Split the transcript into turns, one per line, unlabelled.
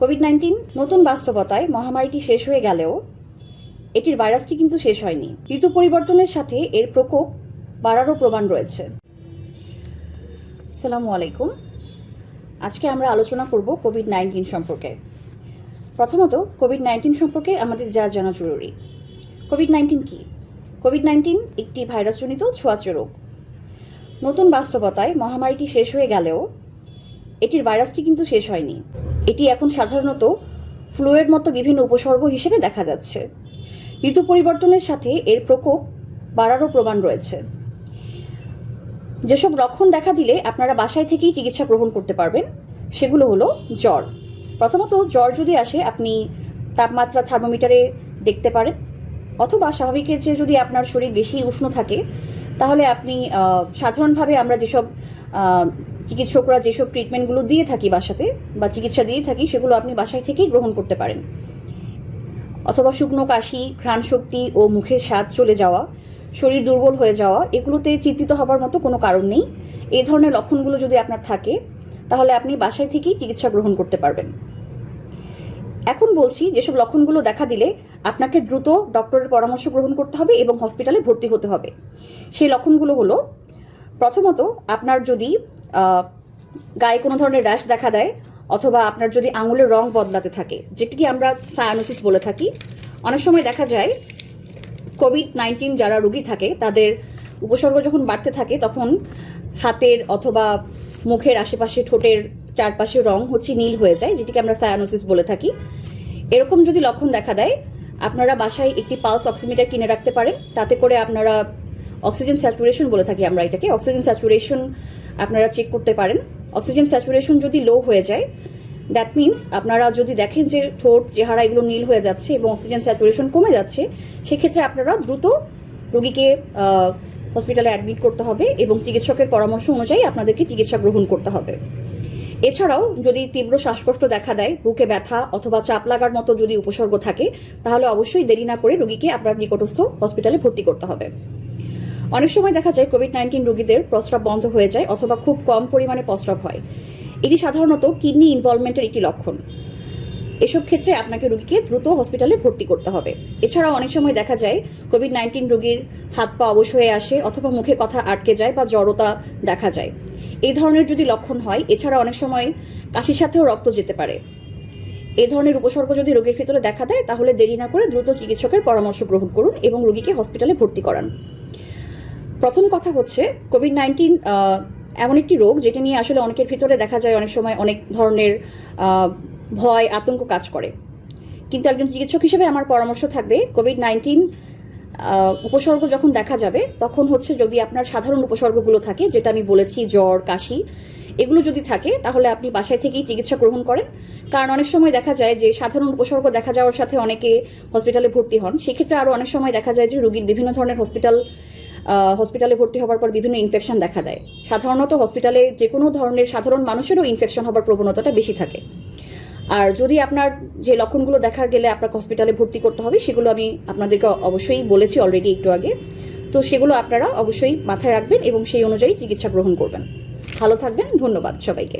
Covid nineteen নতুন বাস্তবতায় মহামারীটি শেষ হয়ে গেলেও এটির ভাইরাসটি কিন্তু শেষ হয়নি। ঋতু পরিবর্তনের সাথে এর প্রকোপ বাড়ারও প্রমাণ রয়েছে। সালামু আলাইকুম। আজকে আমরা আলোচনা করব কোভিড নাইন্টিন সম্পর্কে। প্রথমত কোভিড নাইন্টিন সম্পর্কে আমাদের যা জানা জরুরি। কোভিড নাইন্টিন কি? কোভিড নাইন্টিন একটি ভাইরাসজনিত ছোঁয়াচে রোগ। নতুন বাস্তবতায় মহামারীটি শেষ হয়ে গেলেও এটির ভাইরাসটি কিন্তু শেষ হয়নি। এটি এখন সাধারণত ফ্লুয়ের মতো বিভিন্ন উপসর্গ হিসেবে দেখা যাচ্ছে। ঋতু পরিবর্তনের সাথে এর প্রকোপ বাড়ারও প্রমাণ রয়েছে। যেসব লক্ষণ দেখা দিলে আপনারা বাসায় থেকেই চিকিৎসা গ্রহণ করতে পারবেন, সেগুলো হলো জ্বর। প্রথমত, জ্বর যদি আসে, আপনি তাপমাত্রা থার্মোমিটারে দেখতে পারেন, অথবা স্বাভাবিকের চেয়ে যদি আপনার শরীর বেশি উষ্ণ থাকে তাহলে আপনি সাধারণভাবে আমরা যেসব চিকিৎসকরা যেসব ট্রিটমেন্টগুলো দিয়ে থাকি বাসাতে বা চিকিৎসা দিয়ে থাকি, সেগুলো আপনি বাসায় থেকেই গ্রহণ করতে পারেন। অথবা শুকনো কাশি, ঘ্রাণ শক্তি ও মুখের স্বাদ চলে যাওয়া, শরীর দুর্বল হয়ে যাওয়া, এগুলোতে চিন্তিত হবার মতো কোনো কারণ নেই। এই ধরনের লক্ষণগুলো যদি আপনার থাকে, তাহলে আপনি বাসায় থেকেই চিকিৎসা গ্রহণ করতে পারবেন। এখন বলছি, যেসব লক্ষণগুলো দেখা দিলে আপনাকে দ্রুত ডক্টরের পরামর্শ গ্রহণ করতে হবে এবং হসপিটালে ভর্তি হতে হবে। সেই লক্ষণগুলো হলো, প্রথমত আপনার যদি গায়ে কোনো ধরনের র্যাশ দেখা দেয় অথবা আপনার যদি আঙুলের রং বদলাতে থাকে, যেটিকে আমরা সায়ানোসিস বলে থাকি, অনেক সময় দেখা যায় কোভিড নাইন্টিন যারা রোগী থাকে, তাদের উপসর্গ যখন বাড়তে থাকে, তখন হাতের অথবা মুখের আশেপাশে ঠোঁটের চারপাশে রং হচ্ছে নীল হয়ে যায়, যেটিকে আমরা সায়ানোসিস বলে থাকি। এরকম যদি লক্ষণ দেখা দেয়, আপনারা বাসায় একটি পালস অক্সিমিটার কিনে রাখতে পারেন। তাতে করে আপনারা অক্সিজেন স্যাচুরেশন বলে থাকি আমরা এটাকে। অক্সিজেন স্যাচুরেশন আপনারা চেক করতে পারেন। অক্সিজেন স্যাচুরেশন যদি লো হয়ে যায় দ্যাট মিন্স আপনারা যদি দেখেন যে ঠোঁট, চেহারা এগুলো নীল হয়ে যাচ্ছে এবং অক্সিজেন স্যাচুরেশন কমে যাচ্ছে, সেক্ষেত্রে আপনারা দ্রুত রোগীকে হসপিটালে অ্যাডমিট করতে হবে এবং চিকিৎসকের পরামর্শ অনুযায়ী আপনাদেরকে চিকিৎসা গ্রহণ করতে হবে। এছাড়াও যদি তীব্র শ্বাসকষ্ট দেখা দেয়, বুকে ব্যথা অথবা চাপ লাগার মতো যদি উপসর্গ থাকে, তাহলে অবশ্যই দেরি না করে রোগীকে আপনার নিকটস্থ হসপিটালে ভর্তি করতে হবে। অনেক সময় দেখা যায় কোভিড নাইন্টিন রোগীদের প্রস্রাব বন্ধ হয়ে যায় অথবা খুব কম পরিমাণে প্রস্রাব হয়। এটি সাধারণত কিডনি ইনভলভমেন্টের একটি লক্ষণ। এসব ক্ষেত্রে আপনাকে রোগীকে দ্রুত হসপিটালে ভর্তি করতে হবে। এছাড়াও অনেক সময় দেখা যায় কোভিড নাইন্টিন রোগীর হাত পা অবশ হয়ে আসে অথবা মুখে কথা আটকে যায় বা জড়তা দেখা যায়। এই ধরনের যদি লক্ষণ হয় এছাড়া অনেক সময় কাশির সাথেও রক্ত যেতে পারে। এই ধরনের উপসর্গ যদি রোগীর ভিতরে দেখা দেয়, তাহলে দেরি না করে দ্রুত চিকিৎসকের পরামর্শ গ্রহণ করুন এবং রোগীকে হসপিটালে ভর্তি করান। প্রথম কথা হচ্ছে, কোভিড নাইন্টিন এমন একটি রোগ যেটা নিয়ে আসলে অনেকের ভিতরে দেখা যায় অনেক সময় অনেক ধরনের ভয়, আতঙ্ক কাজ করে। কিন্তু একজন চিকিৎসক হিসেবে আমার পরামর্শ থাকবে, কোভিড নাইন্টিন উপসর্গ যখন দেখা যাবে, তখন হচ্ছে যদি আপনার সাধারণ উপসর্গগুলো থাকে, যেটা আমি বলেছি, জ্বর, কাশি, এগুলো যদি থাকে, তাহলে আপনি বাসায় থেকেই চিকিৎসা গ্রহণ করেন। কারণ অনেক সময় দেখা যায় যে, সাধারণ উপসর্গ দেখা যাওয়ার সাথে অনেকে হসপিটালে ভর্তি হন। সেক্ষেত্রে আরও অনেক সময় দেখা যায় যে, রুগীর বিভিন্ন ধরনের হসপিটাল হসপিটালে ভর্তি হওয়ার পর বিভিন্ন ইনফেকশন দেখা দেয়। সাধারণত হসপিটালে যে কোনো ধরনের সাধারণ মানুষেরও ইনফেকশন হবার প্রবণতাটা বেশি থাকে। আর যদি আপনার যে লক্ষণগুলো দেখা গেলে আপনাকে হসপিটালে ভর্তি করতে হবে, সেগুলো আমি আপনাদেরকে অবশ্যই বলেছি অলরেডি একটু আগে। তো সেগুলো আপনারা অবশ্যই মাথায় রাখবেন এবং সেই অনুযায়ী চিকিৎসা গ্রহণ করবেন। ভালো থাকবেন, ধন্যবাদ সবাইকে।